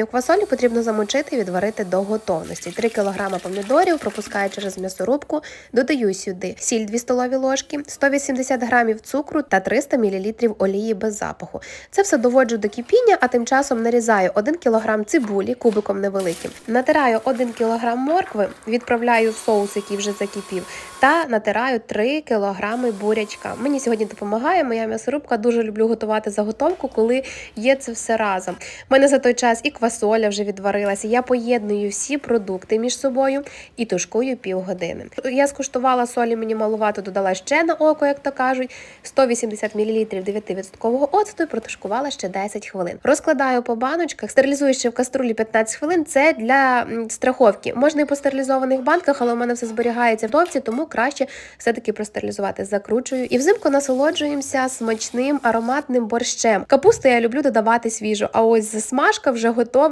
Квасолі потрібно замочити і відварити до готовності. 3 кг помідорів пропускаю через м'ясорубку, додаю сюди сіль 2 столові ложки, 180 г цукру та 300 мл олії без запаху. Це все доводжу до кипіння, а тим часом нарізаю 1 кг цибулі кубиком невеликим, натираю 1 кг моркви, відправляю в соус, який вже закипів, та натираю 3 кг бурячка. Мені сьогодні допомагає моя м'ясорубка. Дуже люблю готувати заготовку, коли є це все разом. У мене за той час і квасоля вже відварилася. Я поєдную всі продукти між собою і тушкую півгодини. Я скуштувала солі, мені малувато додала ще на око, як то кажуть, 180 мл 9% оцту і протушкувала ще 10 хвилин. Розкладаю по баночках, стерилізую ще в каструлі 15 хвилин. Це для страховки. Можна і по стерилізованих банках, але у мене все зберігається в топці, тому краще все-таки простерилізувати. Закручую. І взимку насолоджуємося смачним ароматним борщем. Капусту я люблю додавати свіжу, а ось засмажка вже готова.